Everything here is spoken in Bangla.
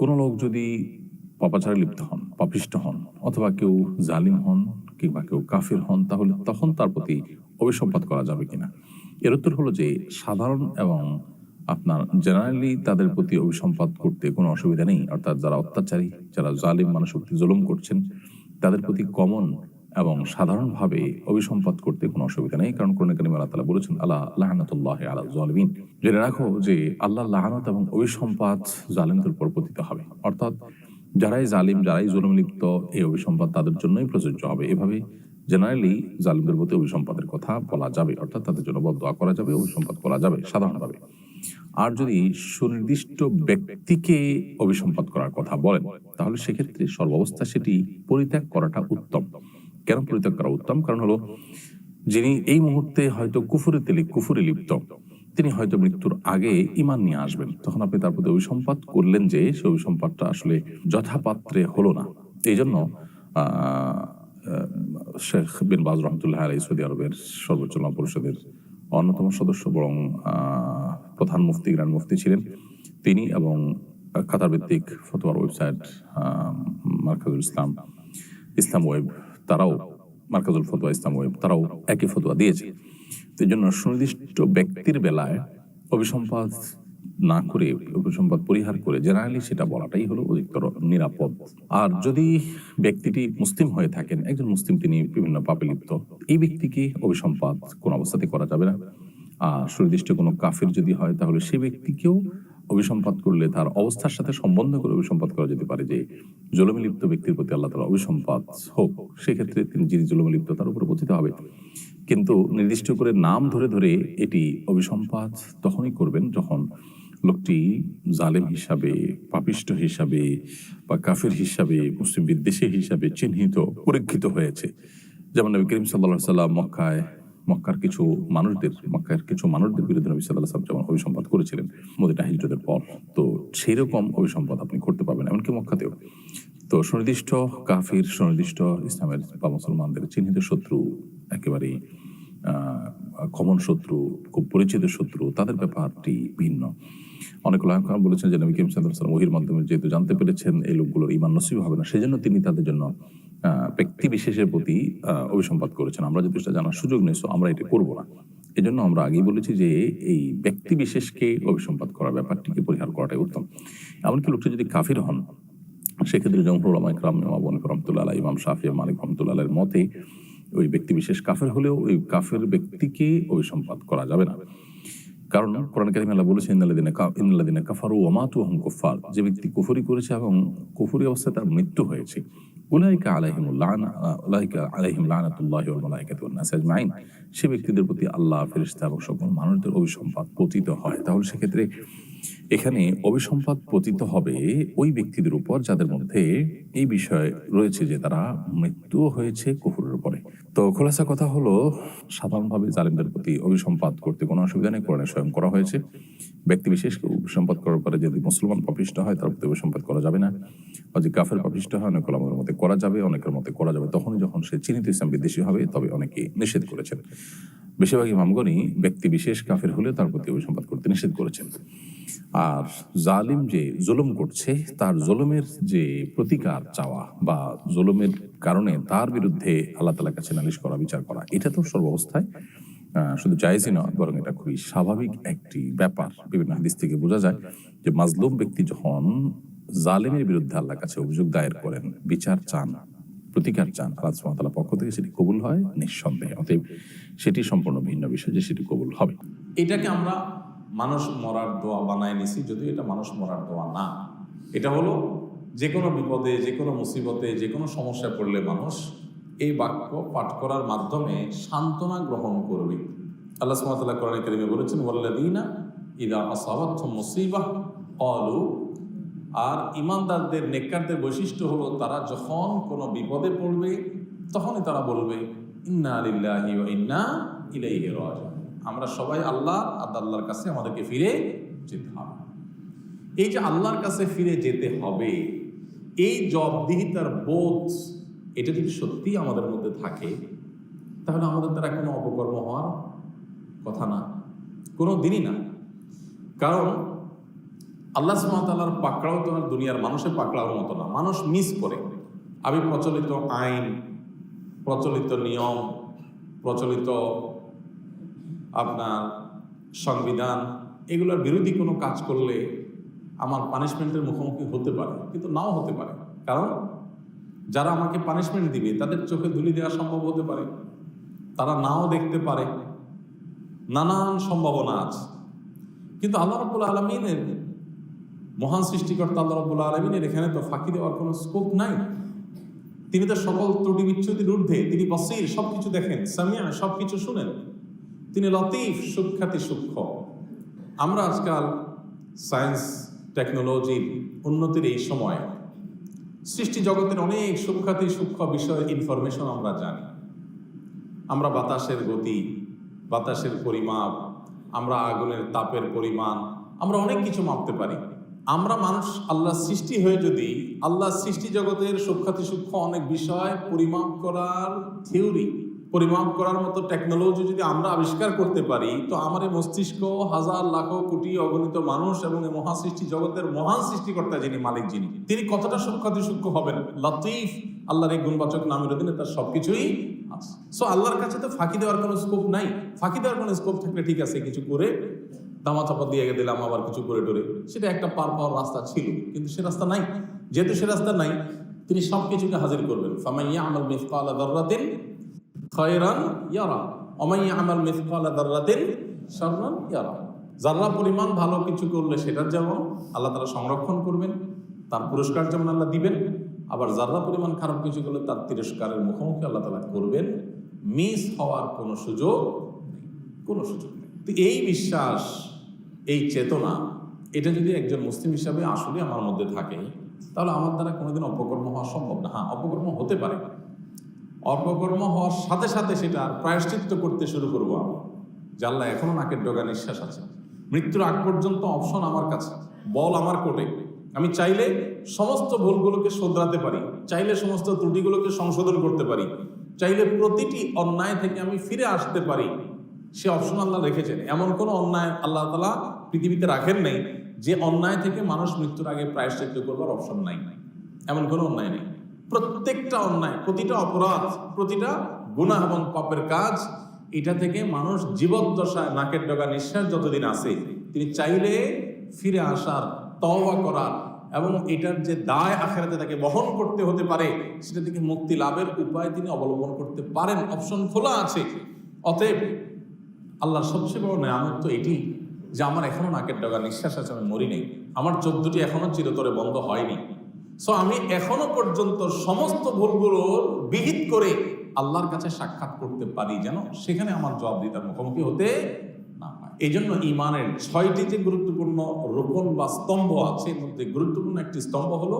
কোনো লোক যদি পাপাচারে লিপ্ত হন, পাপিষ্ট হন, অথবা কেউ জালিম হন কিংবা কেউ কাফির হন, তাহলে তখন তার প্রতি অভিসম্পাত করা যাবে কিনা? এর উত্তর হলো যে সাধারণ এবং আপনার জেনারেলি তাদের প্রতি অভিসম্পাত করতে কোনো অসুবিধা নেই। অর্থাৎ যারা অত্যাচারী, যারা জালিম মানুষ প্রতি জুলুম করছেন, তাদের প্রতি কমন এবং সাধারণভাবে অভিসম্পাদ করতে কোনো অসুবিধা নেই, কারণ কোরআন কারিমে আল্লাহ তাআলা বলেছেন আল্লাহ লাহনাতুল্লাহ আলা জালিমিন। জেনে রাখো যে আল্লাহ লাহানত এবং অভিসম্পাদ জালিমদের উপর পতিত হবে। অর্থাৎ যারাই জালিম, যারাই জুলুম লিপ্ত, এই অভিসম্পাদ তাদের জন্যই প্রযোজ্য হবে। এভাবে জেনারেলি জালিমদের প্রতি অভিসম্পাদের কথা বলা যাবে, অর্থাৎ তাদের জন্য বদয়া করা যাবে, অভিসম্পাদ করা যাবে সাধারণভাবে। আর যদি সুনির্দিষ্ট ব্যক্তিকে অভিসম্পাদ করার কথা বলেন, তাহলে সেক্ষেত্রে সর্বাবস্থা সেটি পরিত্যাগ করাটা উত্তম। কেন পরিত্যাগ করা উত্তম? কারণ হলো, যিনি এই মুহূর্তে হয়তো কুফুরে তেলে কুফুরে লিপ্ত, তিনি হয়তো মৃত্যুর আগে ইমান নিয়ে আসবেন। তখন আপনি তার প্রতি অভিসম্পাদ করলেন যে সে অভিসম্পাদটা আসলে যথাপাত্রে হলো না। এই জন্য শেখ বিন বাজ রহমতুল্লাহ আলাই সৌদি আরবের সর্বোচ্চ পরিষদের অন্যতম সদস্য বরং প্রধান মুফতি গ্রান্ড মুফতি ছিলেন। তিনি এবং কাতার ভিত্তিক ফতোয়ার ওয়েবসাইট মার্কাজুল ইসলাম ইসলাম ওয়েব তারাও মার্কাজুল ফতোয়া ইসলাম ওয়েব তারাও একই ফতোয়া দিয়েছে। তো জন্য সুনির্দিষ্ট ব্যক্তির বেলায় অভিসম্পাদ না করে, অভিসম্পাদ পরিহার করে জেনারেলি সেটা বলাটাই হলো অধিকতর নিরাপদ। আর যদি ব্যক্তিটি মুসলিম হয়ে থাকেন, একজন মুসলিম তিনি বিভিন্ন পাপে লিপ্ত, এই ব্যক্তিকে অভিসম্পাদ কোন অবস্থাতে করা যাবে না। আর সুনির্দিষ্ট কোনো কাফির যদি হয়, তাহলে সে ব্যক্তিকেও অভিসম্পাদ করলে তার অবস্থার সাথে সম্বন্ধ করে অভিসম্পাদ করা যেতে পারে যে জলমে লিপ্ত ব্যক্তির প্রতি আল্লাহ তালা অভিসম্পাদ হোক, সেক্ষেত্রে তিনি যিনি জলমে লিপ্ত তার উপরে পতিত হবে। কিন্তু নির্দিষ্ট করে নাম ধরে ধরে এটি অভিসম্পাদ তখনই করবেন যখন লোকটি জালেম হিসাবে, পাপিষ্ট হিসাবে বা কাফের হিসাবে, মুসলিম বিদ্বেষী হিসাবে চিহ্নিত, পরীক্ষিত হয়েছে। যেমন নবী করিম সাল্লাহ সাল্লাম মক্কায় মক্কার কিছু মানুষদের, মক্কার কিছু মানুষদের বিরুদ্ধে নবী সাল্লাহ সাল্লাম যেমন অভিসম্পাদ করেছিলেন মদিনা হিজরতের পর, তো সেই রকম অভিসম্পাদ আপনি করতে পারবেন এমনকি মক্কাতেও। তো সুনির্দিষ্ট কাফির, সুনির্দিষ্ট ইসলামের বা মুসলমানদের চিহ্নিত শত্রু, একেবারেই কমন শত্রু, খুব পরিচিত শত্রু, তাদের ব্যাপারটি ভিন্ন। অনেক লোক বলেছেন যে নবী কিম সাল্লাম ওহির মাধ্যমে যেহেতু জানতে পেরেছেন, এই লোকগুলোর ইমান নসিব হবে না, সেজন্য তিনি তাদের জন্য ব্যক্তি বিশেষের প্রতি অভিসম্পাদ করেছেন। আমরা যদি সেটা জানার সুযোগ নেই আমরা এটা করব না। এজন্য আমরা আগেই বলেছি যে এই ব্যক্তি বিশেষকে অভিসম্পাদ করার ব্যাপারটিকে পরিহার করাটাই উত্তম। এমনকি লোকটা যদি কাফির হন, সেক্ষেত্রে জমহুর রহমান ইকরাম ইমাম রহমতুল্লাহ ইমাম শাফি মালিক রহমতুল্লাহ মতে, ওই ব্যক্তি বিশেষ কাফের হলেও ওই কাফের ব্যক্তিকে ওই সম্পাদ করা যাবে না। কারণ কোরআন কারিম আল্লাহ বলেছেন ইন্নাল্লাযিনা কা- ইন্নাল্লাযিনা কাফারু ওয়া মাতু হুম কুফার যে ব্যক্তি কুফরি করেছে এবং কুফরি অবস্থায় তার মৃত্যু হয়েছে। উলাইকা আলাইহিমুল লানা, উলাইকা আলাইহিম লানাতুল্লাহি ওয়াল মালাইকাতি ওয়ান নাস আজমাইন। সে ব্যক্তিদের প্রতি আল্লাহ, ফেরেশতা এবং সকল মানুষদের অভিসম্পাদ পতিত হয়। তাহলে সেক্ষেত্রে এখানে অভিসম্পাদ পতিত হবে ওই ব্যক্তিদের উপর যাদের মধ্যে এই বিষয় রয়েছে যে তারা মৃত্যু হয়েছে কুফুরের উপরে। তো খোলাসা কথা হলো, সাধারণভাবে জালিমদের প্রতি অভিসম্পাদ করতে কোনো অসুবিধা নেই কোরআনে স্বয়ং করা হয়েছে। ব্যক্তি বিশেষকে অভিসম্পাদ করার পরে যদি মুসলমান পাপিষ্ট হয়, তার প্রতি অভিসম্পাদ করা যাবে না। বা যে কাফের পাপিষ্ট হয়, অনেক আমাদের মধ্যে করা যাবে, অনেকের মধ্যে করা যাবে। তখনই যখন সে চিহ্নিত ইসলাম বিদেশি হবে, তবে অনেকে নিষেধ করেছেন। বেশিরভাগ ইমামগণই ব্যক্তি বিশেষ কাফের হলে তার প্রতি অভিসম্পাদ করতে নিষেধ করেছেন। আর জালিম যে জুলুম করছে, তার জুলুমের যে প্রতিকার চাওয়া বা জুলুমের কারণে তার বিরুদ্ধে আল্লাহ তালার কাছে নালিশ করা, বিচার করা, এটা তো সর্বাবস্থায়। শুধু জায়েজই নয়, বরং এটা খুবই স্বাভাবিক একটি ব্যাপার। বিভিন্ন হাদিস থেকে বোঝা যায় যে মাজলুম ব্যক্তি যখন জালেমের বিরুদ্ধে আল্লাহর কাছে অভিযোগ দায়ের করেন, বিচার চান, প্রতিকার চান, আল্লাহ পক্ষ থেকে সেটি কবুল হয় নিঃসন্দেহে। অতএব সেটি সম্পূর্ণ ভিন্ন বিষয় যে সেটি কবুল হবে। এটাকে আমরা মানুষ মরার দোয়া বানায় নিছি, যদিও এটা মানুষ মরার দোয়া না। এটা হলো যে কোনো বিপদে, যে কোনো মুসিবতে, যে কোনো সমস্যায় পড়লে মানুষ এই বাক্য পাঠ করার মাধ্যমে সান্ত্বনা গ্রহণ করবে। আল্লাহ সুবহানাহু কোরআন কারিমে বলেছেন, ওয়াল্লাযীনা ইদা আসাবাতহুম মুসিবাহ। ক্বালু, আর ইমানদারদের নেককারদের বৈশিষ্ট্য হলো তারা যখন কোনো বিপদে পড়বে, তখনই তারা বলবে, ইন্না লিল্লাহি ওয়া ইন্না ইলাইহি রাজিউন। আমরা সবাই আল্লাহ আর আল্লাহর কাছে আমাদেরকে ফিরে যেতে হবে। এই যে আল্লাহর কাছে ফিরে যেতে হবে, এই জবাবদিহিতার বোধ এটা যদি সত্যি আমাদের মধ্যে থাকে, তাহলে আমাদের দ্বারা কোনো অপকর্ম হওয়ার কথা না। কোনো দিনই না। কারণ আল্লাহ সুমতাল্লাহর পাকড়াও তো আর দুনিয়ার মানুষের পাকড়াওর মতো না। মানুষ মিস করে। আমি প্রচলিত আইন, প্রচলিত নিয়ম, প্রচলিত আপনার সংবিধান, এগুলোর বিরোধী কোনো কাজ করলে আমার পানিশমেন্টের মুখোমুখি হতে পারে, কিন্তু নাও হতে পারে। কারণ যারা আমাকে পানিশমেন্ট দিবে, তাদের চোখে ধুলি দেওয়া সম্ভব হতে পারে। তারা নাও দেখতে পারে। নানান সম্ভাবনা আছে। কিন্তু আল্লাহ রব্বুল আলমিনের মহান সৃষ্টিকর্তা আল্লাহ রব্বুল আলমিনের এখানে তো ফাঁকি দেওয়ার কোনো স্কোপ নাই। তিনি তো সকল ত্রুটি বিচ্ছুতির ঊর্ধ্বে, তিনি বসির সবকিছু দেখেন, সামিয়া, সবকিছু শুনেন। তিনি লতিফ, সুখ্যাতি, সূক্ষ্ম। আমরা আজকাল সায়েন্স টেকনোলজির উন্নতির এই সময় সৃষ্টি জগতের অনেক সুখ্যাতি, সূক্ষ্ম বিষয়ের ইনফরমেশন আমরা জানি। আমরা বাতাসের গতি, বাতাসের পরিমাপ, আমরা আগুনের তাপের পরিমাণ, আমরা অনেক কিছু মাপতে পারি। আমরা মানুষ আল্লাহ সৃষ্টি হয়ে যদি আল্লাহ সৃষ্টি জগতের সুখ্যাতি, সূক্ষ্ম অনেক বিষয় পরিমাপ করার থিওরি পরিমাপ করার মতো টেকনোলজি যদি আমরা আবিষ্কার করতে পারি, তো আমার এই মস্তিষ্ক হাজার, লাখ, কোটি অগণিত মানুষ এবং এই মহাসৃষ্টি জগতের মহান সৃষ্টিকর্তা যিনি মালিক যিনি, তিনি কতটা সুখ্যাতি সূক্ষ্ম হবেন? লতিফ, আল্লাহর এই গুণবাচক নামের অধীনে তার সবকিছুই আছে। সো আল্লাহর কাছে তো ফাঁকি দেওয়ার কোনো স্কোপ নাই। ফাঁকি দেওয়ার কোনো স্কোপ থাকলে ঠিক আছে, কিছু করে দামা চাপা দিয়ে দিলাম, আবার কিছু করে টরে। সেটা একটা পার পাওয়ার রাস্তা ছিল, কিন্তু সে রাস্তা নাই। যেহেতু সে রাস্তা নাই, তিনি সব কিছুকে হাজির করবেন। ফামাইয়া আমল মিসকালা দাররাতিন যারা পরিমাণ ভালো কিছু করলে সেটার যেমন আল্লাহ তারা সংরক্ষণ করবেন, তার পুরস্কার যেমন আল্লাহ দিবেন, আবার যারা পরিমাণ খারাপ কিছু করলে তার তিরস্কারের মুখোমুখি আল্লাহ তালা করবেন, মিস হওয়ার কোনো সুযোগ কোনো সুযোগ নেই। তো এই বিশ্বাস, এই চেতনা, এটা যদি একজন মুসলিম হিসাবে আসলে আমার মধ্যে থাকে তাহলে আমার দ্বারা কোনোদিন অপকর্ম হওয়া সম্ভব না। হ্যাঁ অপকর্ম হতে পারে। অপকর্ম হওয়ার সাথে সাথে সেটা প্রায়শ্চিত্ত করতে শুরু করব আমি। যে আল্লাহ এখনও নাকের ডগা নিঃশ্বাস আছে। মৃত্যুর আগ পর্যন্ত অপশন আমার কাছে, বল আমার কোটে। আমি চাইলে সমস্ত ভুলগুলোকে শোধরাতে পারি, চাইলে সমস্ত ত্রুটিগুলোকে সংশোধন করতে পারি, চাইলে প্রতিটি অন্যায় থেকে আমি ফিরে আসতে পারি। সে অপশন আল্লাহ রেখেছেন। এমন কোনো অন্যায় আল্লাহ তালা পৃথিবীতে রাখেন নাই, যে অন্যায় থেকে মানুষ মৃত্যুর আগে প্রায়শ্চিত্ত করবার অপশন নাই। এমন কোনো অন্যায় নেই। প্রত্যেকটা অন্যায়, প্রতিটা অপরাধ, প্রতিটা গুণা এবং পাপের কাজ, এটা থেকে মানুষ জীবদ্দশায় নাকের ডগা নিঃশ্বাস যতদিন আছে, তিনি চাইলে ফিরে আসার, তওবা করার এবং এটার যে দায় আখেরাতে তাকে বহন করতে হতে পারে, সেটা থেকে মুক্তি লাভের উপায় তিনি অবলম্বন করতে পারেন। অপশন খোলা আছে। অতএব আল্লাহর সবচেয়ে বড় নেয়ামত তো এটি যে আমার এখনও নাকের ডগা নিঃশ্বাস আছে, আমি মরি নেই। আমার চোদ্দটি এখনও চিরতরে বন্ধ হয়নি। সো আমি এখনও পর্যন্ত সমস্ত ভুলগুলো বিহিত করে আল্লাহর কাছে সাক্ষাৎ করতে পারি যেন সেখানে আমার জবাব দিতার মুখোমুখি হতে না এই জন্য ইমানের ছয়টি যে গুরুত্বপূর্ণ রোপণ বা স্তম্ভ আছে, এর মধ্যে গুরুত্বপূর্ণ একটি স্তম্ভ হলো